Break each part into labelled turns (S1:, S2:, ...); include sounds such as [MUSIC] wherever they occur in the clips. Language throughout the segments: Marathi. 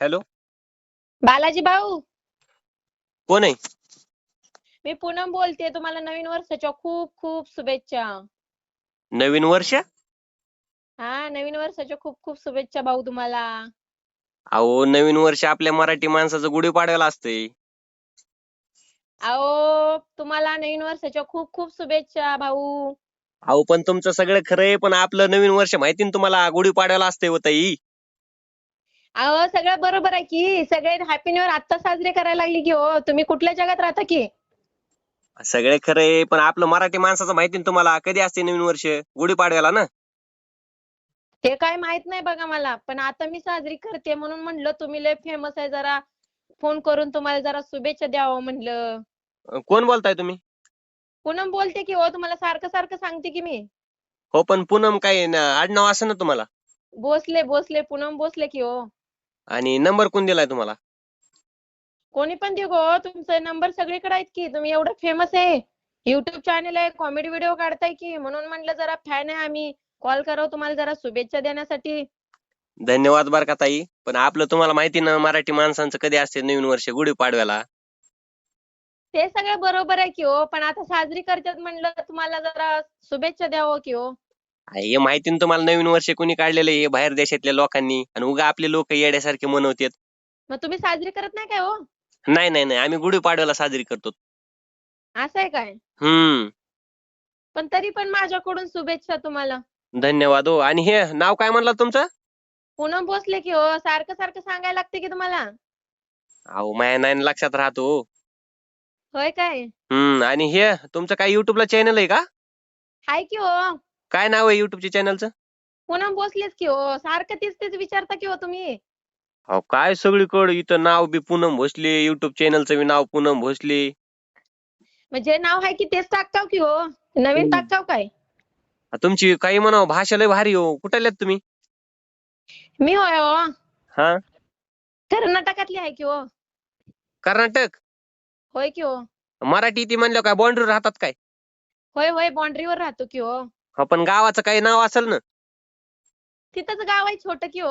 S1: हॅलो?
S2: बालाजी भाऊ?
S1: कोण आहे?
S2: मी पूनम बोलते तुम्हाला नवीन वर्षाच्या खूप खूप शुभेच्छा.
S1: नवीन वर्ष?
S2: हा नवीन वर्षाच्या खूप खूप शुभेच्छा भाऊ तुम्हाला.
S1: अहो नवीन वर्ष आपल्या मराठी माणसाचं गुढीपाडव्याला असते
S2: अहो तुम्हाला नवीन वर्षाच्या खूप खूप शुभेच्छा भाऊ.
S1: अहो पण तुमचं सगळं खरं आहे पण आपलं नवीन वर्ष माहिती ना तुम्हाला? गुढीपाडव्याला असते हो ताई.
S2: अहो सगळं बरोबर आहे की. सगळे हॅपी न्यू इयर आता साजरे करायला लागली की हो. तुम्ही कुठल्या जगात राहता की?
S1: सगळे खरं पण आपलं मराठी माणसाचं माहिती ना तुम्हाला. कधी असते नवीन वर्ष? गुढीपाडव्याला ना?
S2: हे काय माहीत नाही बघा मला. पण आता मी साजरी करते म्हणून म्हणलं तुम्ही लय फेमस आहे. जरा फोन करून तुम्हाला जरा शुभेच्छा द्यावं म्हणलं.
S1: अं, कोण बोलताय तुम्ही?
S2: पूनम बोलते की हो. तुम्हाला सारखं सारखं सांगते की मी.
S1: हो पण पूनम काय न- आडनाव असं ना तुम्हाला?
S2: भोसले भोसले. पूनम भोसले की हो.
S1: आणि नंबर कोण दिलाय तुम्हाला?
S2: कोणी पण देऊ गो तुमचे नंबर सगळीकडे आहेत की तुम्ही एवढं फेमस आहे. युट्यूब चॅनल आहे कॉमेडी व्हिडिओ काढताय की म्हणून म्हणलं जरा फॅन आहे आम्ही. कॉल करावं तुम्हाला जरा शुभेच्छा देण्यासाठी.
S1: धन्यवाद बर का ताई. पण आपलं तुम्हाला माहिती ना मराठी माणसांचं कधी असते नवीन वर्ष गुढीपाडव्याला?
S2: ते सगळं बरोबर आहे की हो पण आता साजरी करतात म्हणलं तुम्हाला जरा शुभेच्छा द्यावं की हो.
S1: हे माहिती ना तुम्हाला नवीन वर्ष कोणी काढलेलं आहे हे बाहेर देशातल्या लोकांनी. आणि उगा आपले लोक येड्यासारखे मनवतात.
S2: मग तुम्ही साजरी करत नाही काय हो?
S1: नाही नाही नाही. आम्ही गुढीपाडव्याला साजरी करतो.
S2: असं आहे काय?
S1: हम्म.
S2: पण तरी पण माझ्याकडून शुभेच्छा तुम्हाला.
S1: धन्यवाद हो. आणि हे नाव काय म्हणलं तुमचं?
S2: पूनम भोसले की हो. सारखं सारखं सांगायला लागते की तुम्हाला.
S1: अहो माया नाही लक्षात राहतो हो.
S2: होय काय?
S1: हम्म. आणि हे तुमचं काय युट्यूबला चॅनल आहे का?
S2: हाय की हो.
S1: काय नाव आहे युट्यूबच्या चॅनलचं
S2: पूनम भोसलेच की हो सारखं तेच तेच विचारता की हो तुम्ही.
S1: अहो काय सगळीकडे इथं नाव बी पूनम भोसले युट्यूब चॅनलचं बी नाव पूनम भोसले.
S2: म्हणजे नाव आहे की तेच टाकताव की हो नवीन
S1: हम्म.
S2: टाकताव काय?
S1: आ, तुमची काही म्हणावं भाषा लय भारी हो. कुठे आल्यात तुम्ही?
S2: मी होय हो.
S1: हा?
S2: कर्नाटकातली आहे की हो.
S1: कर्नाटक?
S2: होय की हो.
S1: मराठी ती म्हणलं काय बॉन्ड्री राहतात काय?
S2: होय होय बाउंड्रीवर राहतो की हो.
S1: हो पण गावाचं काही नाव असेल ना.
S2: तिथंच गाव आहे छोट की हो.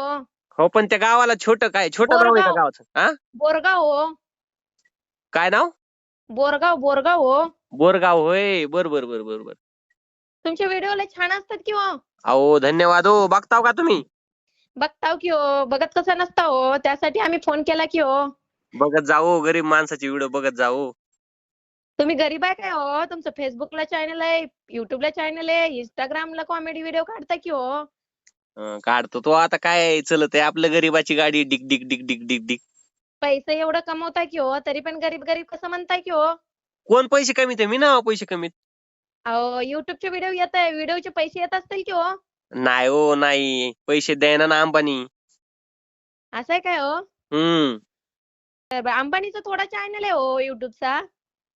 S1: हो पण त्या गावाला छोट काय? छोट गाव आहे का
S2: बोरगाव.
S1: गावाचं? हा
S2: बोरगाव हो.
S1: काय नाव?
S2: बोरगाव बोरगाव हो.
S1: बोरगाव होय. बर बर बर बर बर.
S2: तुमचे व्हिडिओ लय छान असतात की हो.
S1: अहो धन्यवाद हो. बघताव का तुम्ही?
S2: बघताव की हो. बघत कसं नसता हो. त्यासाठी आम्ही फोन केला की हो.
S1: बघत जाओ गरीब माणसाचे व्हिडिओ बघत जाओ
S2: तुम्ही गरीब आहे काय हो? तुमचं फेसबुकला चॅनल आहे युट्यूबला चॅनल आहे इंस्टाग्रामला कॉमेडी व्हिडिओ काढता की हो?
S1: अं, काढतो तो. आता काय चलत आहे? आपलं गरीबाची गाडी डिक डिक डिक डिक डिक डिक.
S2: पैसे एवढं कमवताय की हो? तरी पण गरीब गरीब कसं म्हणताय की हो?
S1: कोण पैसे कमीत आहे? मी ना पैसे कमीत.
S2: अहो युट्यूबचे व्हिडिओ येत आहे. व्हिडिओचे पैसे येत असतील की हो?
S1: नाही हो नाही. पैसे द्यायना ना अंबानी.
S2: असं आहे काय हो?
S1: हम्म.
S2: तर अंबानीचा थोडा चॅनल आहे हो युट्यूबचा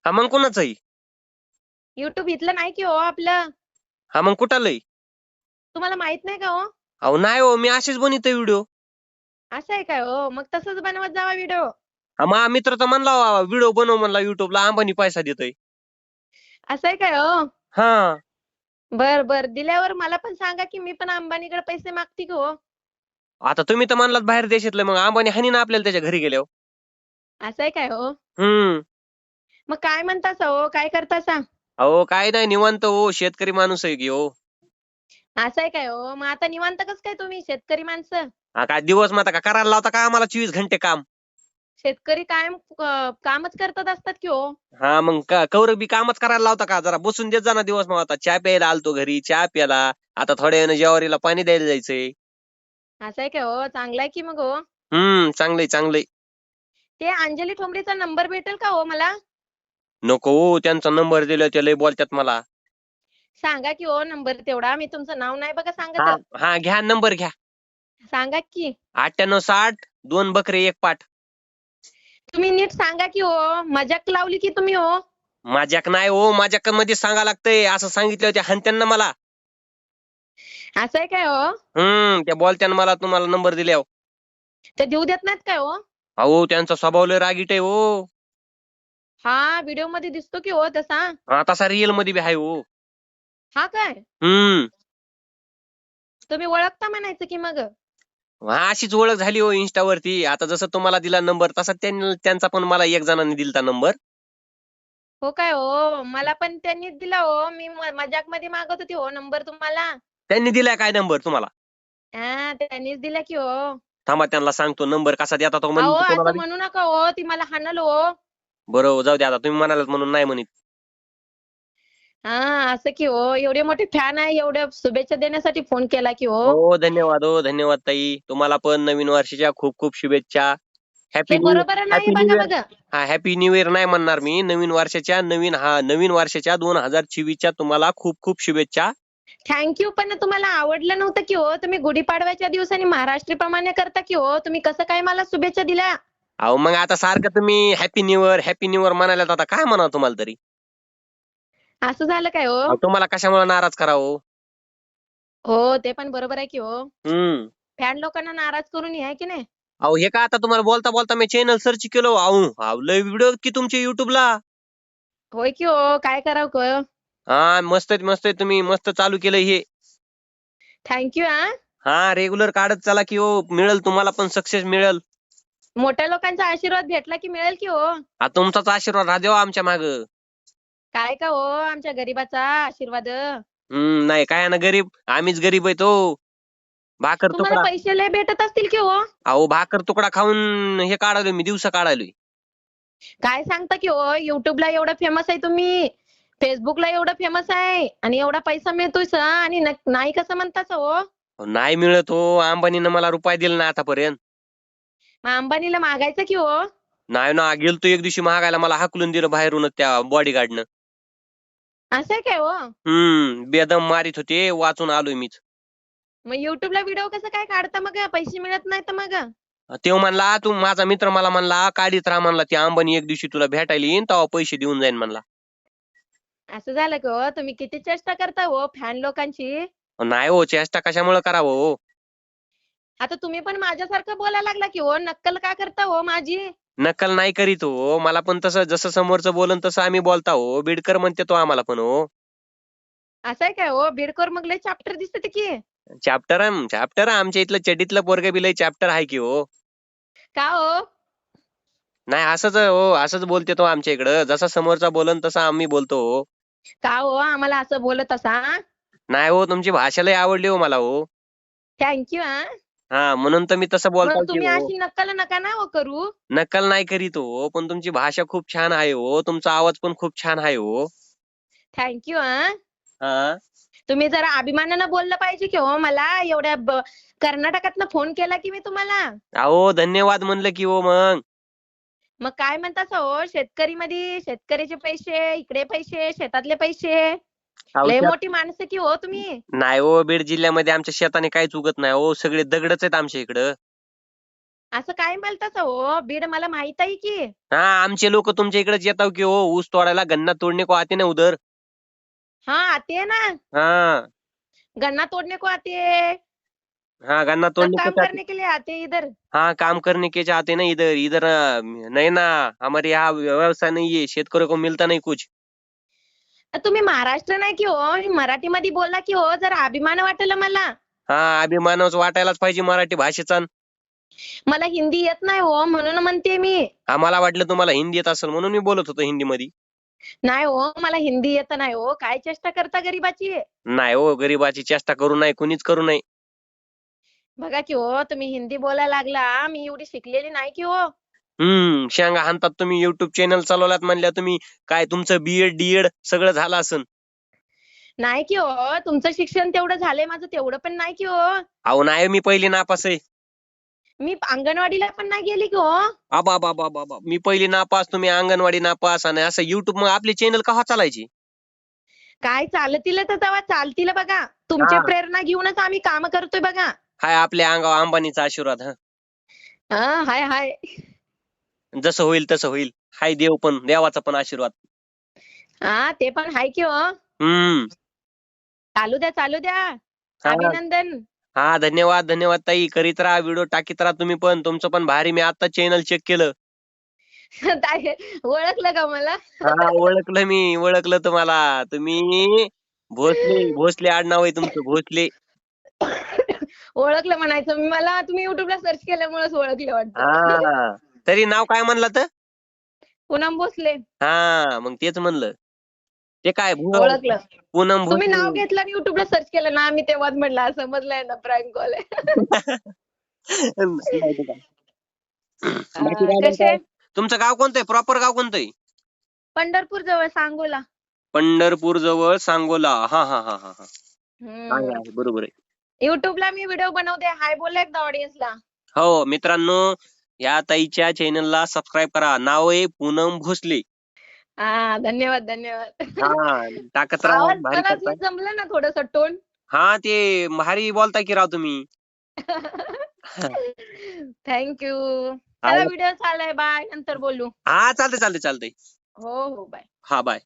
S1: हा मग कोणाचं आहे?
S2: युट्यूब इथलं नाही की हो आपलं?
S1: हा मग कुठं लय
S2: तुम्हाला माहीत नाही का हो?
S1: अहो नाही हो मी असेच बनवतोय व्हिडिओ.
S2: असं आहे काय हो? मग तसंच बनवत जावा व्हिडिओ.
S1: मा मित्र तर म्हणला व्हिडिओ बनव म्हणला युट्यूबला अंबानी पैसा देतोय.
S2: असं आहे काय हो?
S1: हा.
S2: बर बर. दिल्यावर मला पण सांगा की मी पण अंबानीकडे पैसे मागते की हो?
S1: आता तुम्ही तर म्हणलात बाहेर देशातलं मग अंबानी हानी ना आपल्याला त्याच्या घरी गेल्यावर.
S2: असं आहे काय हो?
S1: हम्म.
S2: मग काय म्हणतासा हो काय करतासा?
S1: अहो काय नाही निवांत हो. शेतकरी माणूस आहे की हो.
S2: असं आहे काय हो? मग आता निवांत कस काय तुम्ही? शेतकरी माणसं?
S1: हा काय दिवस मग आता का करायला लावता का आम्हाला? चोवीस घंटे काम.
S2: शेतकरी कायम अं, कामच करत असतात की हो?
S1: हा मग का कौरव बी कामच करायला लावता का? जरा बसून देत जा ना दिवस मग आता. चहा प्यायला आलतो घरी चहा प्याला. आता थोड्या वेळाने जेवारीला पाणी द्यायला जायचंय.
S2: असं आहे काय हो? चांगलं आहे की मग हो?
S1: हम्म चांगलंय चांगलंय.
S2: ते अंजली ठोंबरेचा नंबर भेटेल का हो मला?
S1: नको हो त्यांचा नंबर दिला ते लय बोलतात मला.
S2: सांगा की हो नंबर तेवढा. मी तुमचं नाव नाही बघा
S1: हा
S2: सांगत.
S1: हा घ्या नंबर घ्या.
S2: सांगा की.
S1: अठ्ठ्याण्णव साठ दोन बकरे एक पाठ.
S2: तुम्ही नीट सांगा की हो. मजाक लावली की तुम्ही हो?
S1: माझ्याक नाही हो माझ्याकमध्ये सांगा लागतंय. असं सांगितलं होते हनत्यांना मला.
S2: असं आहे काय हो?
S1: हम्म त्या बोलत्यानं मला तुम्हाला नंबर दिल्यावर.
S2: ते देऊ देत नाहीत काय हो?
S1: अहो त्यांचा स्वभाव लय रागीट आहे हो.
S2: हा व्हिडिओमध्ये दिसतो की हो तसा?
S1: हा तसा रिअलमध्ये बी आहे हो.
S2: हा काय?
S1: हम्म.
S2: तुम्ही ओळखता म्हणायचं की मग?
S1: हा अशीच ओळख झाली हो इंस्टावरती. आता जसं तुम्हाला दिला नंबर तसा त्यांचा पण मला एक जणांनी दिलता नंबर.
S2: हो काय हो? मला पण त्यांनीच दिला हो. मी मजाकमध्ये मागत होती हो नंबर तुम्हाला.
S1: त्यांनी दिलाय काय नंबर तुम्हाला?
S2: हा त्यांनीच दिला की हो.
S1: थांबा त्यांना सांगतो नंबर कसा देता तो
S2: अहो असं म्हणू नका हो. ती मला हाणल हो.
S1: बरं जाऊ दे आता. तुम्ही म्हणालात म्हणून नाही म्हणित.
S2: हा असं की हो. एवढे मोठे फॅन आहे एवढ्या शुभेच्छा देण्यासाठी फोन केला की हो.
S1: हो धन्यवाद हो धन्यवाद ताई. तुम्हाला पण नवीन वर्षाच्या खूप खूप शुभेच्छा. हॅपी
S2: हे
S1: न्यू
S2: बरोबर नाही
S1: Happy New
S2: बघा
S1: Year.
S2: बघा.
S1: हा हॅपी न्यू इयर नाही म्हणणार मी. नवीन वर्षाच्या नवीन हा नवीन वर्षाच्या दोन हजार चोवीसच्या तुम्हाला खूप खूप शुभेच्छा.
S2: थँक्यू पण तुम्हाला आवडलं नव्हतं की हो. तुम्ही गुढीपाडव्याच्या दिवसांनी महाराष्ट्री प्रमाणे करता की हो. तुम्ही कसं काय मला शुभेच्छा दिल्या?
S1: अहो मग आता सारखं तुम्ही happy new year happy new year म्हणायला आता काय म्हणा तुम्हाला तरी?
S2: असं झालं काय हो?
S1: अहो, तुम्हाला कशामुळे नाराज करावं?
S2: हो ते पण बरोबर आहे की हो.
S1: हम्म.
S2: फॅन लोकांना नाराज करून आहे की नाही?
S1: अहो हे का आता तुम्हाला बोलता बोलता मी चॅनल सर्च केलो अहो अहो, लय व्हिडिओ की तुमचे युट्यूबला
S2: होय की हो काय करावं क
S1: हा मस्त आहे, मस्त आहे तुम्ही मस्त चालू केलं हे.
S2: थँक्यू हा.
S1: हा रेग्युलर काढत चला की हो मिळेल तुम्हाला पण सक्सेस मिळेल.
S2: मोठ्या लोकांचा आशीर्वाद भेटला की मिळेल की हो?
S1: आ तुमचाच आशीर्वाद राहा देवा आमच्या माग.
S2: काय का हो आमच्या गरीबाचा आशीर्वाद?
S1: हम्म नाही काय ना गरीब आम्हीच गरीब आहे तो. भाकर
S2: तुम्हाला
S1: तुकडा.
S2: पैसे लय भेटत असतील की हो?
S1: अहो भाकर तुकडा खाऊन हे काढालोय मी दिवसा काढालोय
S2: काय सांगता की हो युट्यूबला एवढं फेमस आहे तुम्ही. फेसबुकला एवढं फेमस आहे. आणि एवढा पैसा मिळतोय स आणि न- नाही कसं म्हणताच हो?
S1: अहो, नाही मिळत हो अंबानीनं मला रुपये दिला ना आतापर्यंत.
S2: मग अंबानीला मागायचं की हो?
S1: नाही ना गेलतो एक दिवशी महागायला मला हाकलून दिलं बाहेरूनच त्या बॉडीगार्डनं
S2: असं आहे काय हो?
S1: हम्म बेदम मारित होते वाचून आलोय मीच.
S2: मग युट्यूबला व्हिडिओ कसं काय काढता मग? पैसे मिळत नाही तर मग.
S1: तेव्हा म्हणला तू माझा मित्र मला म्हणला काढीत राहा म्हणला ती अंबानी एक दिवशी तुला भेटायला येईन तेव्हा पैसे देऊन जाईन म्हणला.
S2: असं झालं की हो? तुम्ही किती चेष्टा करता हो फॅन लोकांची?
S1: नाही हो चेष्टा कशामुळे करावं हो?
S2: आता तुम्ही पण माझ्यासारखं बोलायला लागला की हो नक्कल का करता हो माझी?
S1: नक्कल नाही करीत हो. मला पण तसं जसं समोरचं बोलन तसं आम्ही बोलता हो. बिडकर म्हणते तो आम्हाला पण हो.
S2: असं आहे काय हो? बीडकर मग लय चॅप्टर दिसते की.
S1: चॅप्टर चॅप्टर आमच्या इथलं चडीतलं पोरग बी लय चॅप्टर आहे की हो.
S2: का हो?
S1: नाही असंच हो. असंच बोलते तो आमच्या इकडं. जसा समोरचा बोलन तसं आम्ही बोलतो हो.
S2: का हो? आम्हाला असं बोलत असा?
S1: नाही हो तुमची भाषा लय आवडली हो मला हो.
S2: थँक्यू हा.
S1: हा म्हणून तर मी तसं बोलतो
S2: तुम्ही
S1: हो.
S2: अशी नक्कल नका ना हो करू.
S1: नक्कल नाही करीत हो पण तुमची भाषा खूप छान आहे हो तुमचा आवाज पण खूप छान आहे हो.
S2: थँक्यू हा.
S1: हा.
S2: तुम्ही जरा अभिमानानं बोललं पाहिजे की हो मला एवढ्या ब- कर्नाटकातनं फोन केला की मी तुम्हाला.
S1: अहो धन्यवाद म्हणलं की हो मग.
S2: मग काय म्हणतास हो शेतकरी मध्ये शेतकरीचे पैसे इकडे पैसे शेतातले पैसे? लय मोठी माणसं की हो तुम्ही?
S1: नाही हो बीड जिल्ह्यामध्ये आमच्या शेताने काहीच उगत नाही हो सगळे दगडच आहेत आमच्या इकडं.
S2: असं काय म्हणतास हो? बीड मला माहीत आहे की.
S1: हा आमचे लोक तुमच्या इकडेच येतात की हो ऊस तोडायला गन्ना तोडणे को आते ना उधर
S2: हा आते ना.
S1: हा.
S2: गन्ना तोड़ने को आते.
S1: हाँ गन्ना
S2: सब
S1: तोड़ने को
S2: काम
S1: चाहते
S2: करने के लिए आते इधर.
S1: हाँ काम करने के चाहते ना इधर इधर अ, नहीं ना हमारे यहाँ व्यवसाय नहीं है शेतकऱ्यों को मिलता नहीं कुछ।
S2: तुम्ही महाराष्ट्र नाही की हो? मराठीमध्ये बोला की हो जरा अभिमान वाटलं मला.
S1: हा अभिमानच वाटायलाच पाहिजे मराठी भाषेचा.
S2: मला हिंदी येत नाही हो म्हणून म्हणते मी.
S1: आम्हाला वाटलं तुम्हाला हिंदी येत असेल म्हणून मी बोलत होतो हिंदी मध्ये
S2: नाही हो मला हिंदी येत नाही हो. काय चेष्टा करता गरीबाची?
S1: नाही हो गरीबाची चेष्टा करू नये कुणीच करू नये.
S2: बघा की हो तुम्ही हिंदी बोलायला लागला मी एवढी शिकलेली नाही की हो.
S1: हम्म शेंगा हाणतात तुम्ही युट्यूब चॅनल चालवलात म्हणल्या तुम्ही काय तुमचं बीएड डीएड सगळं झालं असन?
S2: नाही की हो तुमचं शिक्षण तेवढं झालंय माझं तेवढं पण नाही की हो.
S1: अहो नाही मी पहिली नापास आहे.
S2: मी अंगणवाडीला पण नाही गेली की हो.
S1: आबा बाबा बाबा मी पहिली नापास तुम्ही अंगणवाडी नापास आणि असं युट्यूब मग आपले चॅनल कहा चालायची?
S2: काय चालतील तर तेव्हा चालतील बघा. तुमची
S1: हा.
S2: प्रेरणा घेऊनच आम्ही काम करतोय बघा.
S1: हाय आपल्या अंगावर अंबानीचा आशीर्वाद हा.
S2: हा हाय हाय.
S1: जसं होईल तसं होईल. हाय देव पण देवाचा पण आशीर्वाद.
S2: हा ते पण हाय की हो.
S1: हम्म.
S2: चालू द्या चालू द्या.
S1: हा.
S2: अभिनंदन.
S1: हा धन्यवाद धन्यवाद ताई. करीत राहा व्हिडिओ टाकीत राहा तुम्ही पण. तुमचं पण भारी मी आता चॅनल चेक केलं. [LAUGHS]
S2: ओळखलं का मला?
S1: हा ओळखलं मी ओळखलं तुम्हाला. तुम्ही भोसले भोसले आडनाव आहे तुमचं भोसले. [LAUGHS]
S2: ओळखलं म्हणायचं मला तुम्ही युट्यूबला सर्च केल्यामुळेच ओळखले वाटतं.
S1: हा. तरी नाव काय म्हणलं तर?
S2: पूनम भोसले.
S1: हा मग तेच म्हणलं. ते काय
S2: ओळखलं.
S1: पूनम
S2: तुम्ही नाव
S1: भोसले.
S2: घेतलं आणि युट्यूबला सर्च केलं. ना आम्ही तेव्हाच म्हटलं समजलंय ना प्रँक कॉल आहे. [LAUGHS]
S1: माहिती का? बाकी काय
S2: कसे
S1: म्हणताय? तुमचं गाव कोणतं आहे? प्रॉपर गाव कोणतं आहे?
S2: पंढरपूर जवळ सांगोला.
S1: पंढरपूर जवळ सांगोला. हा हा हा हा हा.
S2: हम्म.
S1: आहे, आहे, बरोबर आहे.
S2: युट्यूबला मी व्हिडिओ बनवते. हाय बोल एकदा ऑडियन्सला
S1: हो मित्रांनो या ताईच्या चॅनलला सबस्क्राईब करा. नाव आहे पूनम भोसले.
S2: हा धन्यवाद धन्यवाद.
S1: हा टाकत राहा
S2: आवाज
S1: भारी
S2: मला
S1: करताय.
S2: जमलं ना थोडस टोन
S1: हा ते भारी बोलताय की राव तुम्ही. [LAUGHS]
S2: थँक्यू चला व्हिडिओ चाललाय. बाय नंतर बोलू.
S1: हा चालतंय चालतंय चालतंय.
S2: हो हो बाय
S1: हा बाय